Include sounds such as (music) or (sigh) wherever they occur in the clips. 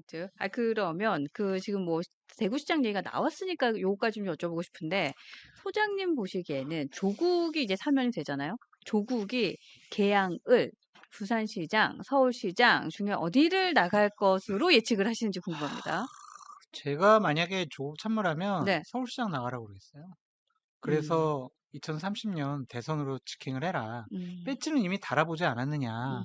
포인트. 아 그러면 그 지금 뭐 대구시장 얘기가 나왔으니까 요거까지 좀 여쭤보고 싶은데 소장님 보시기에는 조국이 이제 사면이 되잖아요. 조국이 계양을 부산시장, 서울시장 중에 어디를 나갈 것으로 예측을 하시는지 궁금합니다. 제가 만약에 조국 참모라면 네. 서울시장 나가라고 그랬어요. 음. 그래서 2030년 대선으로 직행을 해라. 음. 배지는 이미 달아보지 않았느냐. 음.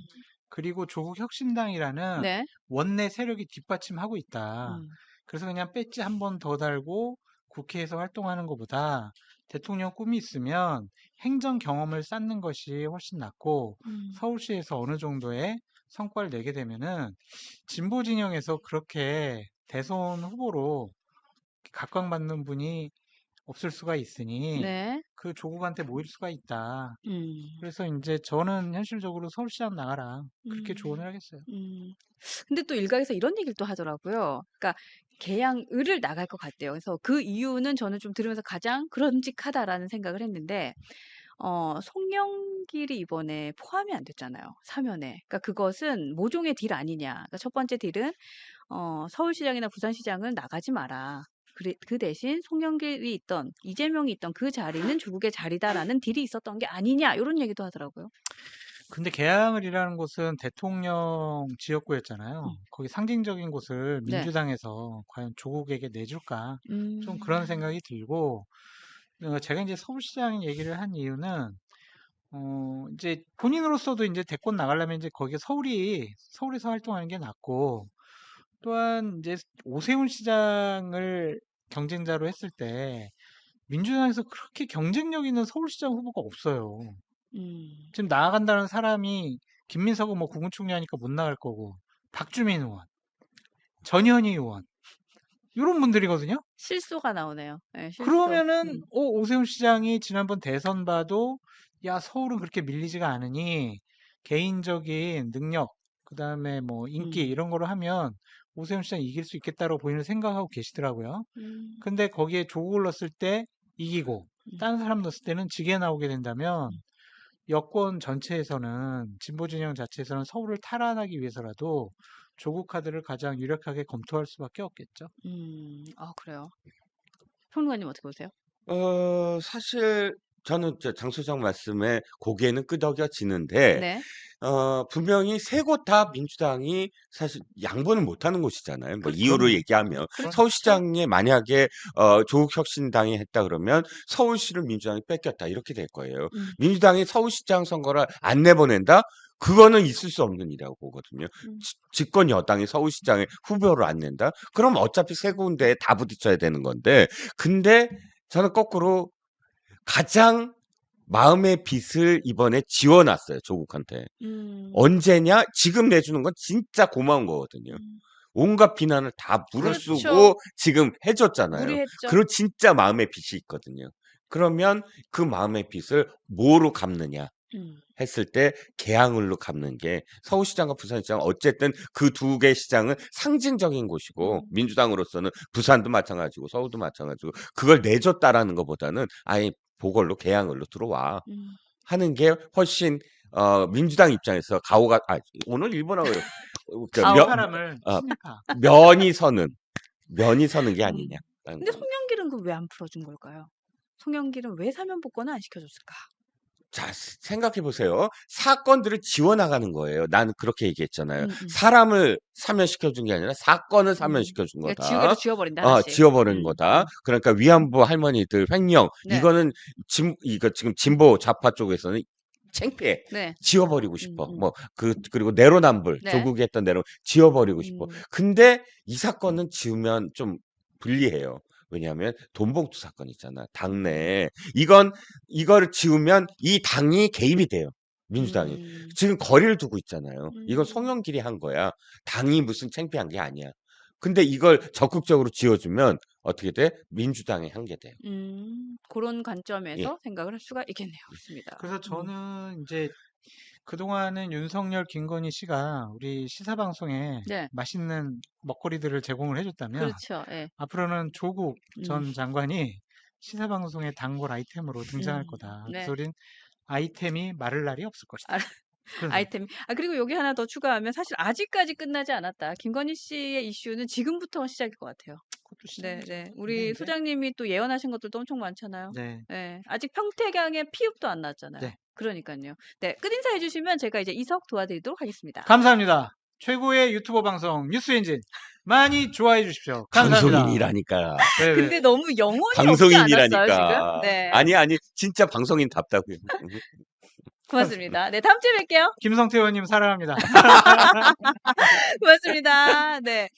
그리고 조국 혁신당이라는 네. 원내 세력이 뒷받침하고 있다. 음. 그래서 그냥 배지 한 번 더 달고 국회에서 활동하는 것보다 대통령 꿈이 있으면 행정 경험을 쌓는 것이 훨씬 낫고 음. 서울시에서 어느 정도의 성과를 내게 되면은 진보 진영에서 그렇게 대선 후보로 각광받는 분이 없을 수가 있으니 네. 그 조국한테 모일 수가 있다. 음. 그래서 이제 저는 현실적으로 서울시장 나가라 그렇게 음. 조언을 하겠어요. 음. 근데 또 일각에서 이런 얘기를 또 하더라고요. 그러니까 계양을을 나갈 것 같대요. 그래서 그 이유는 저는 좀 들으면서 가장 그런직하다라는 생각을 했는데 어 송영길이 이번에 포함이 안 됐잖아요. 사면에. 그러니까 그것은 모종의 딜 아니냐. 그러니까 첫 번째 딜은 어 서울시장이나 부산시장은 나가지 마라. 그 대신 송영길이 있던 이재명이 있던 그 자리는 조국의 자리다라는 딜이 있었던 게 아니냐 이런 얘기도 하더라고요. 근데 개항을이라는 곳은 대통령 지역구였잖아요. 음. 거기 상징적인 곳을 네. 민주당에서 과연 조국에게 내줄까? 음. 좀 그런 생각이 들고 어, 제가 이제 서울시장 얘기를 한 이유는 어 이제 본인으로서도 이제 대권 나가려면 이제 거기 서울이 서울에서 활동하는 게 낫고 또한 이제 오세훈 시장을 경쟁자로 했을 때 민주당에서 그렇게 경쟁력 있는 서울시장 후보가 없어요. 음. 지금 나아간다는 사람이 김민석은 뭐 국무총리 하니까 못 나갈 거고 박주민 의원, 전현희 의원 이런 분들이거든요. 실소가 나오네요. 네, 실소. 그러면은 음. 어, 오세훈 시장이 지난번 대선 봐도 야 서울은 그렇게 밀리지가 않으니 개인적인 능력 그다음에 뭐 인기 음. 이런 거로 하면 오세훈 시장 이길 수 있겠다고 본인은 생각하고 계시더라고요. 음. 근데 거기에 조국을 넣었을 때 이기고 음. 다른 사람 넣었을 때는 지게 나오게 된다면 여권 전체에서는 진보 진영 자체에서는 서울을 탈환하기 위해서라도 조국 카드를 가장 유력하게 검토할 수밖에 없겠죠. 음. 아 그래요. 평론가님 어떻게 보세요? 어, 사실 저는 저장 소장 말씀에 고개는 끄덕여지는데, 네. 어, 분명히 세 곳 다 민주당이 사실 양보는 못하는 곳이잖아요. 뭐 그렇죠. 이유로 얘기하면 그렇죠. 서울시장에 만약에 어, 조국 혁신당이 했다 그러면 서울시를 민주당이 뺏겼다 이렇게 될 거예요. 음. 민주당이 서울시장 선거를 안 내보낸다? 그거는 있을 수 없는 일이라고 보거든요. 음. 지- 집권 여당이 서울시장에 후보를 안 낸다? 그럼 어차피 세 군데에 다 부딪혀야 되는 건데, 근데 저는 거꾸로 가장 마음의 빚을 이번에 지워놨어요, 조국한테. 음. 언제냐? 지금 내주는 건 진짜 고마운 거거든요. 음. 온갖 비난을 다 그렇죠. 무릅쓰고 지금 해줬잖아요. 무리했죠. 그리고 진짜 마음의 빚이 있거든요. 그러면 그 마음의 빚을 뭐로 갚느냐? 음. 했을 때 개항을로 갚는 게 서울시장과 부산시장 어쨌든 그 두 개 시장은 상징적인 곳이고 음. 민주당으로서는 부산도 마찬가지고 서울도 마찬가지고 그걸 내줬다라는 것보다는 아예 보궐로 개항을로 들어와 음. 하는 게 훨씬 어 민주당 입장에서 가오가 아 오늘 일본어로 그 가오. 면, 사람을 어. 면이 서는 면이 서는 게 음. 아니냐. 근데 송영길은 그 왜 안 풀어준 걸까요? 송영길은 왜 사면 복권을 안 시켜줬을까? 자, 생각해 보세요. 사건들을 지워나가는 거예요. 나는 그렇게 얘기했잖아요. 음, 음. 사람을 사면시켜 준 게 아니라 사건을 사면시켜 준 그러니까 거다. 지우개로 지워버린다 어. 지워버리는 음. 거다. 그러니까 위안부 할머니들 횡령 네. 이거는 진 이거 지금 진보 좌파 쪽에서는 창피해. 네. 지워버리고 싶어. 음, 음. 뭐그 그리고 내로남불 네. 조국이 했던 내로 지워버리고 싶어. 음. 근데 이 사건은 지우면 좀 불리해요. 왜냐하면 돈봉투 사건 있잖아. 당내에 이건 이거를 지우면 이 당이 개입이 돼요. 민주당이. 음. 지금 거리를 두고 있잖아요. 이건 음. 송영길이 한 거야. 당이 무슨 창피한 게 아니야. 근데 이걸 적극적으로 지어주면 어떻게 돼? 민주당의 한게 돼요. 음. 그런 관점에서 예. 생각을 할 수가 있겠네요. 맞습니다. 그래서 음. 저는 이제 그동안은 윤석열, 김건희 씨가 우리 시사 방송에 네. 맛있는 먹거리들을 제공을 해줬다면 그렇죠. 예. 앞으로는 조국 전 음. 장관이 시사 방송의 단골 아이템으로 등장할 음. 거다. 네. 우린 아이템이 마를 날이 없을 것이다. 아, 아이템. 아 그리고 여기 하나 더 추가하면 사실 아직까지 끝나지 않았다. 김건희 씨의 이슈는 지금부터가 시작일 것 같아요. 그것도 네, 시작이죠. 네. 우리 소장님이 또 예언하신 것들도 엄청 많잖아요. 네. 네. 아직 평택양의 피읍도 안 났잖아요. 네. 그러니까요. 네. 끝인사 해주시면 제가 이제 이석 도와드리도록 하겠습니다. 감사합니다. 최고의 유튜버 방송 뉴스엔진 많이 좋아해 주십시오. 감사합니다. 방송인이라니까. 네, 네. 근데 너무 영혼이 없지 않았어요, 방송인이라니까. 지금? 네. 아니 아니 진짜 방송인답다고요. 고맙습니다. 네, 다음 주에 뵐게요. 김성태 의원님 사랑합니다. (laughs) 고맙습니다. 네.